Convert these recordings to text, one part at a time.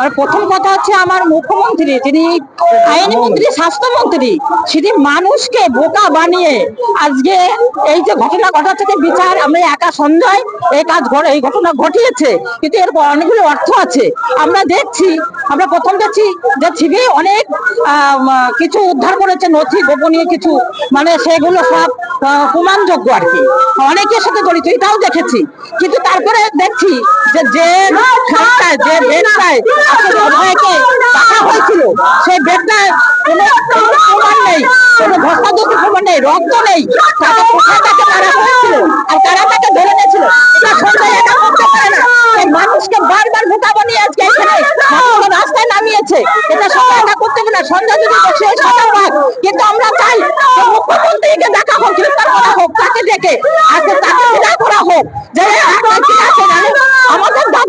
আর প্রথম কথা হচ্ছে আমার মুখ্যমন্ত্রী যিনি আইনমন্ত্রী স্বাস্থ্যমন্ত্রী। তিনি মানুষকে বোকা বানিয়ে আজকে এই যে ঘটনা ঘটাচ্ছে যে বিচার আমরা একা সঞ্জয় এই কাজ ঘটে এই ঘটনা ঘটিয়েছে। কিন্তু এর অনেকগুলো অর্থ আছে। আমরা দেখছি আমরা প্রথম দেখছি যে সিবি অনেক আম, কিছু উদ্ধার করেছে নথি গোপনীয় কিছু। মানে সেগুলো সব প্রমাণযোগ্য আর কি। অনেকের সাথে জড়িত এটাও দেখেছি। কিন্তু তারপরে দেখছি যে যে খাটটায় যে বেডটায় অভয়কে রাখা হয়েছিল। সেই বেডটায় কোনো প্রমাণ নেই, কোনো ধস্তাধস্তি প্রমাণ নেই, রক্ত নেই। তাকে কোথায় মারা হয়েছিল আর কারা তাকে ধরে নিয়েছিল? এটা সন্ধ্যায় একা করতে পারে না। মানুষকে বারবার বোকা বানিয়ে আজকে এখানে মানুষকে রাস্তায় নামিয়েছে। এটা সবাই একা করতে পারে না। সন্ধ্যা যদি বসে সাজা পাক। কিন্তু আমরা চাই মুখ্যমন্ত্রীকে দেখা হোক গ্রেফতার করা হোক, তাকে ডেকে আজকে তাকে করা হোক। যে একটা কি আছে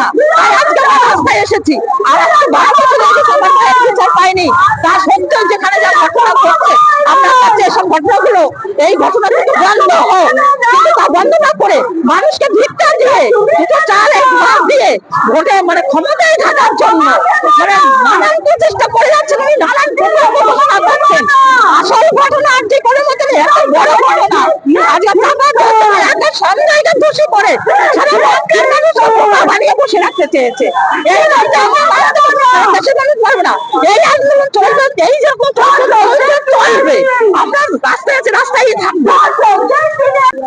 ঘটনা ঘটনা মানুষকে ভিক্ষা দিয়ে দুটো চাল এক ভাগ দিয়ে ভোটে মানে ক্ষমতায় থাকার জন্য মানে নানান প্রচেষ্টা করে যাচ্ছেন। উনি নানান করছেন। আসল ঘটনা আর যে কোনো মতো এত বড় ঘটনা একটা সন্দেহকে দোষী করে সারা বাংলার মানুষ বোকা বানিয়ে বসে রাখতে চেয়েছে। এই রাজ্যে আমরা বাঁচতে পারব না, দেশের মানুষ পারবে না। এই আন্দোলন চলবে এই যেরকম চলবে, চলবে। আমরা রাস্তায় আছে রাস্তায় থাকব।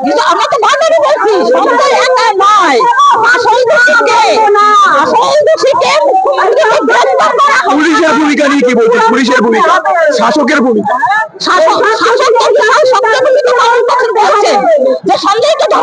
কিন্তু আমরা তো বারবারই বলছি সন্দেহ একা নয়। আসল দোষীকে আসল দোষীকে মুখ্যমন্ত্রীকে গ্রেফতার করা হোক। পুলিশের ভূমিকা নিয়ে কি বলছেন পুলিশের ভূমিকা? শাসকের ভূমিকা? শাসক শাসক বিশাল শক্তিগুলিকে মানুষ তখন বলছেন যে সন্দেহকে ধরা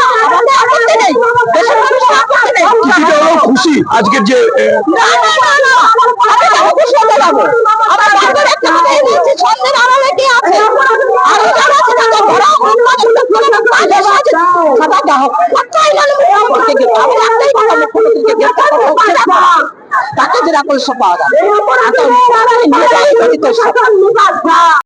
আরও যারা আছে তাকে মানে করলে সব পাওয়া যাবে